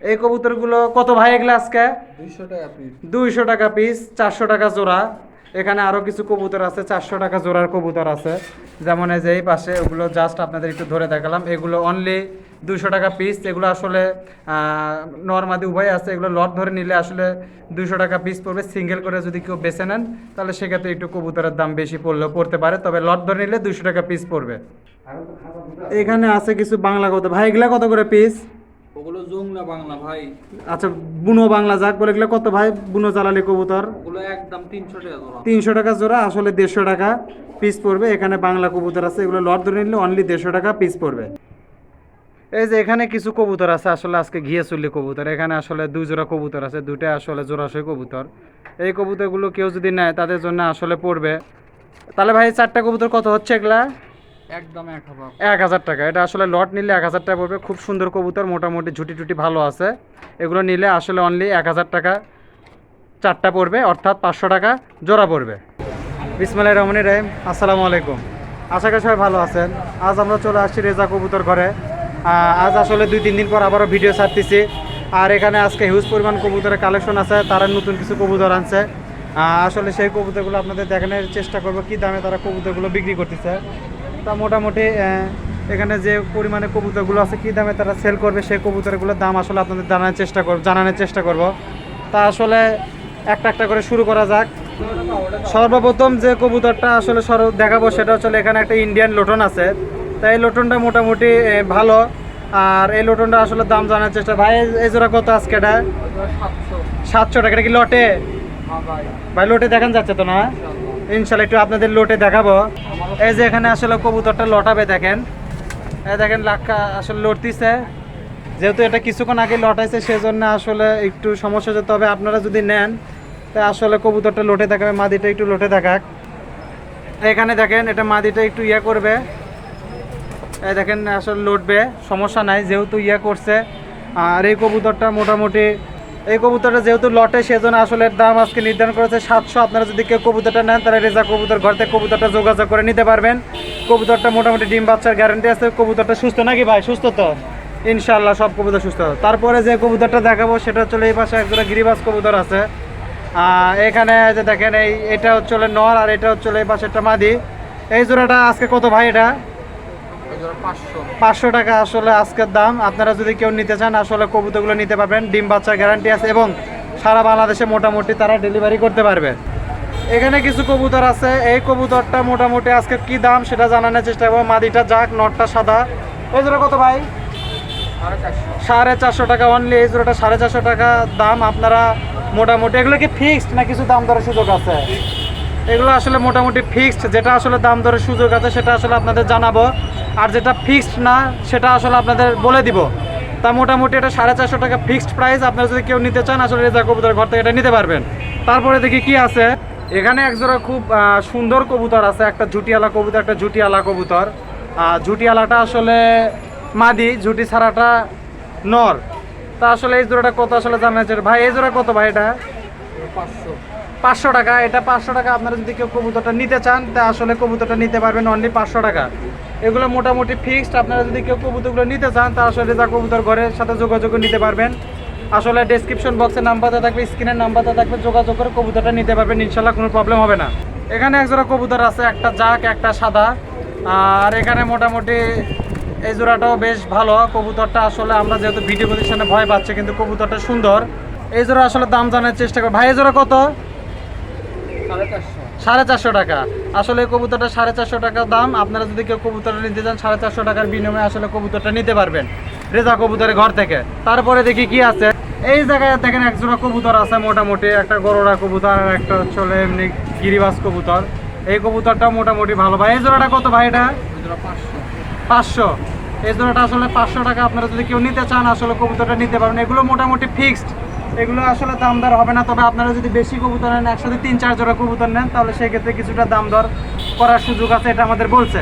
এই কবুতরগুলো কত ভাই এগুলো আজকে? দুইশো টাকা পিস চারশো টাকা জোড়া। এখানে আরও কিছু কবুতর আছে চারশো টাকা জোড়ার কবুতর আছে। যেমন এই যে এই পাশে ওগুলো জাস্ট আপনাদের একটু ধরে দেখালাম। এগুলো অনলি দুইশো টাকা পিস এগুলো আসলে নর্মাদি উভয় আছে। এগুলো লট ধরে নিলে আসলে দুইশো টাকা পিস পড়বে। সিঙ্গেল করে যদি কেউ বেছে নেন তাহলে সেক্ষেত্রে একটু কবুতরের দাম বেশি পড়লেও পড়তে পারে। তবে লট ধরে নিলে দুইশো টাকা পিস পড়বে। এখানে আছে কিছু বাংলা কবুতর। ভাই এগুলা কত করে পিস ওগুলো জংলা বাংলা ভাই? আচ্ছা বুনো বাংলা যাক বলে এগুলো কত ভাই? বুনো জ্বালালি কবুতর। ওগুলো একদম তিনশো টাকা জোড়া। তিনশো টাকা জোড়া আসলে দেড়শো টাকা পিস পড়বে। এখানে বাংলা কবুতর আছে এগুলো লট ধরে নিলে অনলি দেড়শো টাকা পিস পড়বে। এই যে এখানে কিছু কবুতর আছে আসলে আজকে ঘিয়ে চললি কবুতর। এখানে আসলে দুই জোড়া কবুতর আছে দুইটা আসলে জোড়াশয় কবুতর। এই কবুতরগুলো কেউ যদি নেয় তাদের জন্য আসলে পড়বে। তাহলে ভাই চারটা কবুতর কত হচ্ছে এগুলা? এক হাজার। টাকা। এটা আসলে লট নিলে এক হাজার টাকা পড়বে। খুব সুন্দর কবুতর, মোটামুটি ঝুটি টুটি ভালো আছে। এগুলো নিলে আসলে অনলি এক হাজার টাকা চারটা পড়বে, অর্থাৎ পাঁচশো টাকা জোড়া পড়বে। বিসমালাই রহমানি রাহিম, আসসালামু আলাইকুম। আশা করি সবাই ভালো আছেন। আজ আমরা চলে আসছি রেজা কবুতর ঘরে। আজ আসলে দুই, তিন দিন পর আবারও ভিডিও ছাড়তেছি। আর এখানে আজকে হিউজ পরিমাণ কবুতরের কালেকশন আছে। তারা নতুন কিছু কবুতর আনছে। আসলে সেই কবুতরগুলো আপনাদের দেখানোর চেষ্টা করব, কী দামে তারা কবুতরগুলো বিক্রি করতেছে। তা মোটামুটি এখানে যে পরিমাণে কবুতরগুলো আছে কী দামে তারা সেল করবে সেই কবুতরগুলোর দাম আসলে আপনাদের জানানোর চেষ্টা করব জানানোর চেষ্টা করব। তা আসলে একটা একটা করে শুরু করা যাক। সর্বপ্রথম যে কবুতরটা আসলে সর দেখাবো সেটা হচ্ছে এখানে একটা ইন্ডিয়ান লোটন আছে। তাই এই লোটনটা মোটামুটি ভালো। আর এই লোটনটা আসলে দাম জানার চেষ্টা ভাই এই- জোড়া কত আজকে এটা? সাতশো। টাকা এটা কি লটে? হ্যাঁ ভাই লোটে দেখান যাচ্ছে তো না? ইনশাল্লাহ একটু আপনাদের লোটে দেখাবো। এই যে এখানে আসলে কবুতরটা লটাবে দেখেন। এই দেখেন লাক্কা আসলে লড়তিছে। যেহেতু এটা কিছুক্ষণ আগে লটাইছে, সেজন্য আসলে একটু সমস্যা হচ্ছে। তবে আপনারা যদি নেন, তা আসলে কবুতরটা লোটে দেখাবে, মাদিটা একটু লোটে দেখাক। এখানে দেখেন, এটা মাদিটা একটু ইয়ে করবে। এই দেখেন, আসলে লড়বে সমস্যা নাই, যেহেতু ইয়ে করছে। আর এই কবুতরটা মোটামুটি এই কবুতরটা যেহেতু লটে, সেজন্য আসলে দাম আজকে নির্ধারণ করেছে সাতশো। আপনারা যদি কেউ কবুতরটা নেন, তাহলে রেজা কবুতর ঘর থেকে কবুতরটা যোগাযোগ করে নিতে পারবেন। কবুতরটা মোটামুটি ডিম বাচ্চার গ্যারান্টি আছে। কবুতরটা সুস্থ নাকি ভাই? সুস্থ তো? ইনশাল্লাহ সব কবুতর সুস্থ। তারপরে যে কবুতরটা দেখাবো, সেটা হচ্ছে এই পাশে একজোড়া গিরিবাস কবুতর আছে। এখানে যে দেখেন, এই, এটা হচ্ছে নর আর এটা হচ্ছে এই পাশে একটা মাদি। এই জোড়াটা আজকে কত ভাই এটা? পাঁচশো। টাকা আসলে আজকের দাম। আপনারা যদি কেউ নিতে চান আসলে কবুতরগুলো নিতে পারবেন। ডিম বাচ্চার গ্যারান্টি আছে এবং সারা বাংলাদেশে মোটামুটি তারা ডেলিভারি করতে পারবে। এখানে কিছু কবুতর আছে। এই কবুতরটা মোটামুটি আজকে কি দাম সেটা জানানোর চেষ্টা করব। মাদিটা যাক নটটা সাদা। এই জোড়া কত ভাই? সাড়ে চারশো। সাড়ে চারশো টাকা অনলি এই জোড়াটা সাড়ে চারশো টাকা দাম। আপনারা মোটামুটি এগুলো কি ফিক্সড না কিছু দাম দরের সুযোগ আছে? এগুলো আসলে মোটামুটি ফিক্সড যেটা আসলে দাম দরের সুযোগ আছে সেটা আসলে আপনাদের জানাব। আর যেটা ফিক্সড না সেটা আসলে আপনাদের বলে দিব। তা মোটামুটি এটা সাড়ে চারশো টাকা ফিক্সড প্রাইস আপনারা যদি কেউ নিতে চান আসলে রেজা কবুতর ঘর থেকে এটা নিতে পারবেন। তারপরে দেখি কি আছে। এখানে একজোড়া খুব সুন্দর কবুতর আছে একটা ঝুটিয়ালা কবুতর একটা ঝুটিয়ালা কবুতর। আহ, ঝুটিয়ালাটা আসলে মাদি ঝুটি ছাড়াটা নর। তা আসলে এই জোড়াটা কত আসলে জানা যাচ্ছে ভাই এই জোড়া কত ভাই এটা? পাঁচশো। পাঁচশো টাকা। এটা পাঁচশো টাকা আপনারা যদি কেউ কবুতরটা নিতে চান তা আসলে কবুতরটা নিতে পারবেন অনলি পাঁচশো টাকা। এগুলো মোটামুটি ফিক্সড আপনারা যদি কেউ কবুতরগুলো নিতে চান তা আসলে যা কবুতর ঘরের সাথে যোগাযোগ নিতে পারবেন। আসলে ডেসক্রিপশন বক্সে নাম্বারটা থাকবে স্ক্রিনের নাম্বারটা থাকবে, যোগাযোগ করে কবুতরটা নিতে পারবেন, ইনশাল্লাহ কোনো প্রবলেম হবে না। এখানে একজোড়া কবুতর আছে, একটা জাক একটা সাদা। আর এখানে মোটামুটি এই জোড়াটাও বেশ ভালো। কবুতরটা আসলে আমরা যেহেতু ভিডিও প্রতিষ্ঠানে ভয় পাচ্ছি, কিন্তু কবুতরটা সুন্দর। এই জোড়া আসলে দাম জানার চেষ্টা করব। ভাই, এই জোড়া কত? সাড়ে চারশো। সাড়ে চারশো টাকা। আসলে কবুতরটা সাড়ে চারশো টাকা দাম আপনারা যদি কেউ কবুতরটা নিতে চান সাড়ে চারশো টাকার বিনিময়ে আসলে কবুতরটা নিতে পারবেন রেজা কবুতরের ঘর থেকে। তারপরে দেখি কি আছে। এই জায়গায় দেখেন একজোড়া কবুতর আছে মোটামুটি একটা গরোড়া কবুতর আর একটা হচ্ছে এমনি গিরিবাস কবুতর। এই কবুতরটা মোটামুটি ভালো ভাই। এই জোড়াটা কত ভাই এটা? পাঁচশো। পাঁচশো। এই জোড়াটা আসলে পাঁচশো টাকা আপনারা যদি কেউ নিতে চান আসলে কবুতরটা নিতে পারবেন। এগুলো মোটামুটি ফিক্সড এগুলো আসলে দাম দর হবে না। তবে আপনারা যদি বেশি কবুতর নেন, একসাথে তিন, চার জোড়া কবুতর নেন, তাহলে সেক্ষেত্রে কিছুটা দাম দর করার সুযোগ আছে, এটা আমাদের বলছে।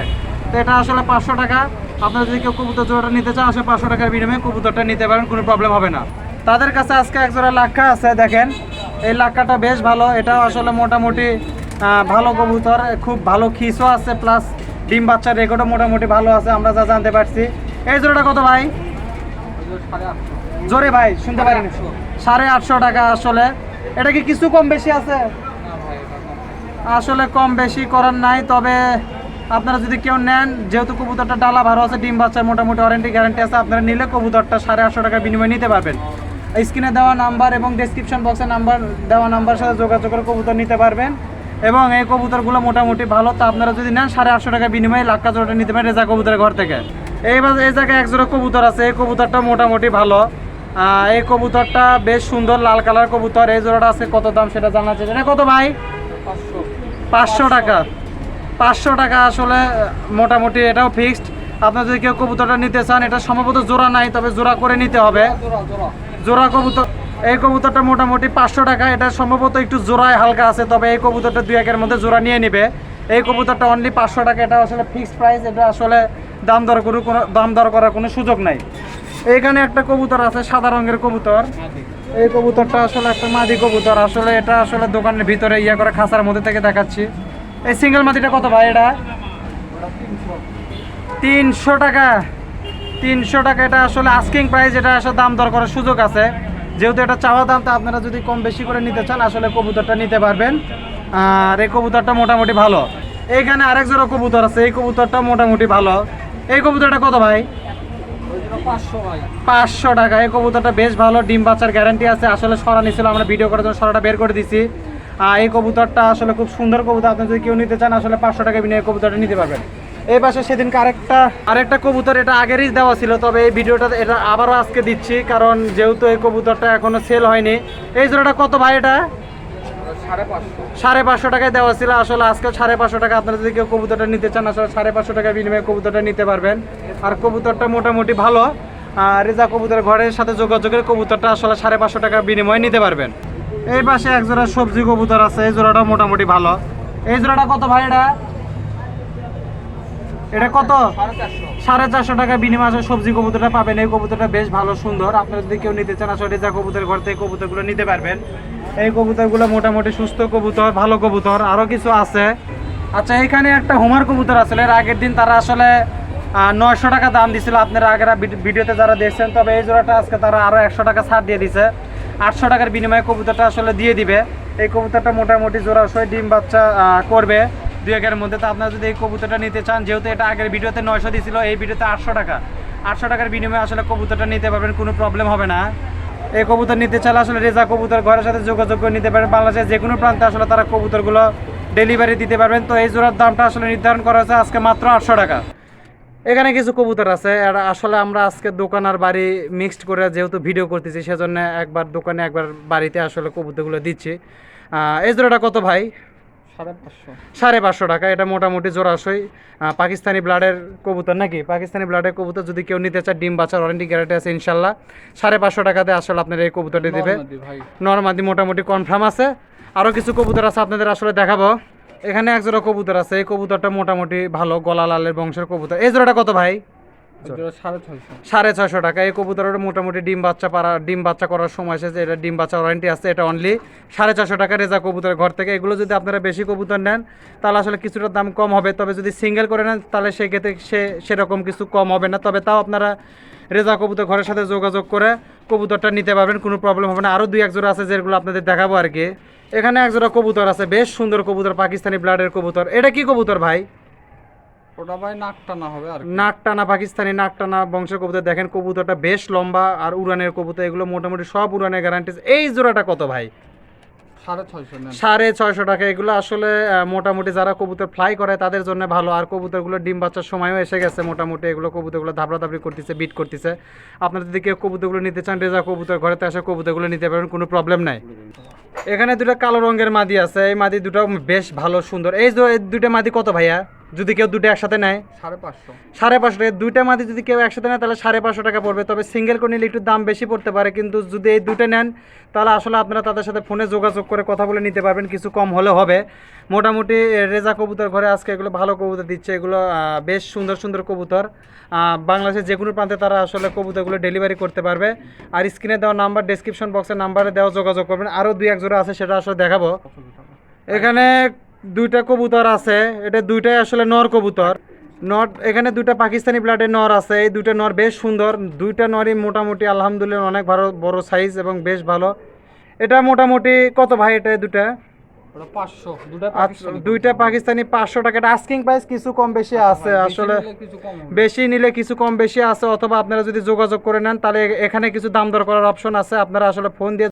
তো এটা আসলে পাঁচশো টাকা। আপনারা যদি কেউ কবুতর জোড়াটা নিতে চান, আসলে পাঁচশো টাকার বিনিময়ে কবুতরটা নিতে পারেন, কোনো প্রবলেম হবে না। তাদের কাছে আজকে এক জোড়া লাক্ষা আছে, দেখেন। এই লাক্ষাটা বেশ ভালো। এটাও আসলে মোটামুটি ভালো কবুতর, খুব ভালো খিসও আছে প্লাস ডিম বাচ্চার রেকর্ডও মোটামুটি ভালো আছে, আমরা যা জানতে পারছি। এই জোড়াটা কত ভাই? জোরে ভাই, শুনতে পারিনি সাড়ে আটশো টাকা আসলে। এটা কি কিছু কম বেশি আছে। আসলে কম বেশি করার নাই, তবে আপনারা যদি কেউ নেন, যেহেতু কবুতরটা ডালা ভালো আছে, ডিম বাচ্চার মোটামুটি ওয়ারেন্টি গ্যারান্টি আছে, আপনারা নিলে কবুতরটা সাড়ে আটশো টাকার বিনিময়ে নিতে পারবেন। স্ক্রিনে দেওয়া নাম্বার এবং ডেসক্রিপশন বক্সে নাম্বার, দেওয়া নাম্বার সাথে যোগাযোগ করে কবুতর নিতে পারবেন। এবং এই কবুতরগুলো মোটামুটি ভালো, তো আপনারা যদি নেন, সাড়ে আটশো টাকার বিনিময়ে লাক্কা জোড়াটা নিতে পারেন রেজা কবুতরের ঘর থেকে। এইবার এই জায়গায় এক জোড়া কবুতর আছে, এই কবুতরটা মোটামুটি ভালো। এই কবুতরটা বেশ সুন্দর লাল কালার কবুতর। এই জোড়াটা আছে কত দাম সেটা জানা চাই এটা কত ভাই? পাঁচশো। টাকা। পাঁচশো টাকা আসলে মোটামুটি এটাও ফিক্সড আপনার যদি কেউ কবুতরটা নিতে চান এটা সম্ভবত জোড়া নাই তবে জোড়া করে নিতে হবে। জোড়া কবুতর এই কবুতরটা মোটামুটি পাঁচশো টাকা। এটা সম্ভবত একটু জোড়ায় হালকা আছে তবে এই কবুতরটা দুই একের মধ্যে জোড়া নিয়ে নিবে। এই কবুতরটা অনলি পাঁচশো টাকা। এটা আসলে ফিক্সড প্রাইস এটা আসলে দাম দর কোনো দাম দর করার কোনো সুযোগ নাই। এইখানে একটা কবুতর আছে, সাদা রঙের কবুতর। এই কবুতরটা আসলে একটা মাদি কবুতর। আসলে এটা আসলে দোকানের ভিতরে ইয়ে করে খাঁচার মধ্যে থেকে দেখাচ্ছি। এই সিঙ্গেল মাদিটা কত ভাই এটা? তিনশো টাকা। তিনশো টাকা। এটা আসলে আস্কিং প্রাইস এটা আসলে দাম দর করার সুযোগ আছে। যেহেতু এটা চাওয়া দাম, তো আপনারা যদি কম বেশি করে নিতে চান, আসলে কবুতরটা নিতে পারবেন। আর এই কবুতরটা মোটামুটি ভালো। এইখানে আরেক জোড়া কবুতর আছে। এই কবুতরটা মোটামুটি ভালো। এই কবুতরটা কত ভাই? পাঁচশো টাকা। এই কবুতরটা বেশ ভালো, ডিম বাচ্চার গ্যারান্টি আছে। আসলে সরা নিয়েছিল আমরা ভিডিও করার জন্য সরাটা বের করে দিছি। আর এই কবুতরটা আসলে খুব সুন্দর কবুতর। আপনি যদি কেউ নিতে চান, আসলে পাঁচশো টাকা বিনিয়োগ কবুতরটা নিতে পারবেন। এই পাশে সেদিনকে আরেকটা আরেকটা কবুতর, এটা আগেরই দেওয়া ছিল। তবে এই ভিডিওটা এটা আবারও আজকে দিচ্ছি, কারণ যেহেতু এই কবুতরটা এখনও সেল হয়নি। এই জোড়াটা কত ভাই এটা? সাড়ে পাঁচশো টাকায় দেওয়া ছিল। আসলে আজকে সাড়ে পাঁচশো টাকা। আপনারা যদি কেউ কবুতরটা নিতে চান, আসলে সাড়ে পাঁচশো টাকার বিনিময়ে কবুতরটা নিতে পারবেন। আর কবুতরটা মোটামুটি ভালো। আর রেজা কবুতর ঘরের সাথে যোগাযোগের কবুতরটা আসলে সাড়ে পাঁচশো টাকার বিনিময়ে নিতে পারবেন। এই পাশে এক জোড়া সবজি কবুতর আছে, এই জোড়াটা মোটামুটি ভালো। এই জোড়াটা কত ভাই এটা? এটা কত? সাড়ে চারশো টাকা বিনিময়ে সবজি কবুতরটা পাবেন। এই কবুতরটা বেশ ভালো, সুন্দর। আপনারা যদি কেউ নিতে চান, আসলে রেজা কবুতর ঘর থেকে কবুতরগুলো নিতে পারবেন। এই কবুতরগুলো মোটামুটি সুস্থ কবুতর, ভালো কবুতর আরও কিছু আছে। আচ্ছা এখানে একটা হোমার কবুতর আসলে এর আগের দিন তারা আসলে নয়শো টাকা দাম দিছিল। আপনারা আগের ভিড- ভিডিওতে যারা দেখছেন, তবে এই জোড়াটা আজকে তারা আরও একশো টাকা ছাড় দিয়ে দিছে। আটশো টাকার বিনিময়ে কবুতরটা আসলে দিয়ে দিবে। এই কবুতরটা মোটামুটি জোড়াশয় ডিম বাচ্চা করবে। দুই একের মধ্যে তো আপনারা যদি এই কবুতরটা নিতে চান, যেহেতু এটা আগের ভিডিওতে নয়শো দিছিল, এই ভিডিওতে আটশো টাকা। আটশো টাকার বিনিময়ে আসলে কবুতরটা নিতে পারবেন, কোনো প্রবলেম হবে না। এই কবুতর নিতে চাইলে আসলে রেজা কবুতর ঘরের সাথে যোগাযোগ করে নিতে পারেন। বাংলাদেশের যে কোনো প্রান্তে আসলে তারা কবুতরগুলো ডেলিভারি দিতে পারবেন। তো এই জোড়ার দামটা আসলে নির্ধারণ করা হয়েছে আজকে মাত্র আটশো টাকা। এখানে কিছু কবুতর আছে আর আসলে আমরা আজকে দোকান আর বাড়ি মিক্সড করে যেহেতু ভিডিও করতেছি সেজন্য একবার দোকানে একবার বাড়িতে আসলে কবুতরগুলো দিচ্ছি। এই জোড়াটা কত ভাই? সাড়ে পাঁচশো। টাকা এটা মোটামুটি জোড়াশই। আহ, পাকিস্তানি ব্লাডের কবুতর নাকি? পাকিস্তানি ব্লাডের কবুতর যদি কেউ নিতে চায় ডিম বাচ্চার ওয়ারেন্টি গ্যারান্টি আছে ইনশাল্লাহ। সাড়ে পাঁচশো টাকাতে আসলে আপনার এই কবুতরটি দেবে। নর্মাদি মোটামুটি কনফার্ম আছে। আরও কিছু কবুতর আছে আপনাদের আসলে দেখাবো। এখানে এক জোড়া কবুতর আছে। এই কবুতরটা মোটামুটি ভালো, গলা লালের বংশের কবুতর। এই জোড়াটা কত ভাই? সাড়ে ছয়শো। টাকা। এই কবুতরের মোটামুটি ডিম বাচ্চা পারা ডিম বাচ্চা করার সময় এসেছে। এটা ডিম বাচ্চা ওয়ারেন্টি আছে এটা অনলি সাড়ে চারশো টাকা রেজা কবুতরের ঘর থেকে। এগুলো যদি আপনারা বেশি কবুতর নেন তাহলে আসলে কিছুটা দাম কম হবে। তবে যদি সিঙ্গেল করে নেন তাহলে সেক্ষেত্রে সে সেরকম কিছু কম হবে না। তবে তাও আপনারা রেজা কবুতর ঘরের সাথে যোগাযোগ করে কবুতরটা নিতে পারবেন কোনো প্রবলেম হবে না। আরও দুই এক জোড়া আছে যেগুলো আপনাদের দেখাবো আর কি। এখানে এক জোড়া কবুতর আছে বেশ সুন্দর কবুতর পাকিস্তানি ব্লাডের কবুতর। এটা কি কবুতর ভাই? ওটা ভাই নাক টানা হবে আর। নাক টানা পাকিস্তানি নাক টানা বংশের কবুতর দেখেন কবুতরটা বেশ লম্বা আর উড়ানের কবুতর এগুলো মোটামুটি সব উড়ানের গ্যারান্টি এই জোড়াটা কত ভাই? সাড়ে ছয়শো সাড়ে ছয়শো টাকা। এগুলো আসলে মোটামুটি যারা কবুতর ফ্লাই করে তাদের জন্য ভালো। আর কবুতরগুলো ডিম বাচ্চার সময়ও এসে গেছে মোটামুটি। এগুলো কবুতরগুলো ধাবড়া ধাবড়ি করতেছে বিট করতেছে। আপনারা যদি কেউ কবুতরগুলো নিতে চান রেজা কবুতর ঘরেতে আসে কবুতরগুলো নিতে পারেন কোনো প্রবলেম নাই। এখানে দুটো কালো রঙের মাদি আছে। এই মাদি দুটো বেশ ভালো সুন্দর। এই দুটো মাদি কত ভাইয়া? যদি কেউ দুটো একসাথে নেয়? সাড়ে পাঁচশো। সাড়ে পাঁচশো টাকা। দুইটা মাদি যদি কেউ একসাথে নেয় তাহলে সাড়ে পাঁচশো টাকা পড়বে। তবে সিঙ্গেল করে নিলে একটু দাম বেশি পড়তে পারে। কিন্তু যদি এই দুটো নেন তাহলে আসলে আপনারা তাদের সাথে ফোনে যোগাযোগ করে কথা বলে নিতে পারবেন। কিছু কম হলে হবে। মোটামুটি রেজা কবুতর ঘরে আজকে এগুলো ভালো কবুতর দিচ্ছে। এগুলো বেশ সুন্দর সুন্দর কবুতর। বাংলাদেশের যে কোনো প্রান্তে তারা আসলে কবুতরগুলো ডেলিভারি করতে পারবে। আর স্ক্রিনে দেওয়া নাম্বার ডেসক্রিপশন বক্সের নাম্বারে দেওয়া যোগাযোগ করবেন। আরও দুই এক জোড়া আছে সেটা আসলে দেখাবো। এখানে দুইটা কবুতর আছে এটা দুইটাই আসলে নর কবুতর। নর এখানে দুইটা পাকিস্তানি ব্লাডের নর আছে এই দুইটা নর বেশ সুন্দর। দুইটা নরই মোটামুটি আলহামদুলিল্লাহ অনেক ভালো বড় সাইজ এবং বেশ ভালো। এটা মোটামুটি কত ভাই এটা দুটা আচ্ছা, দুইটা পাকিস্তানি পাঁচশো টাকা। আস্কিং প্রাইস কিছু কম বেশি আছে আসলে। বেশি নিলে কিছু কম বেশি আছে অথবা আপনারা যদি যোগাযোগ করে নেন তাহলে এখানে কিছু দাম দর করার অপশন আছে। আপনারা আসলে ফোন দিয়ে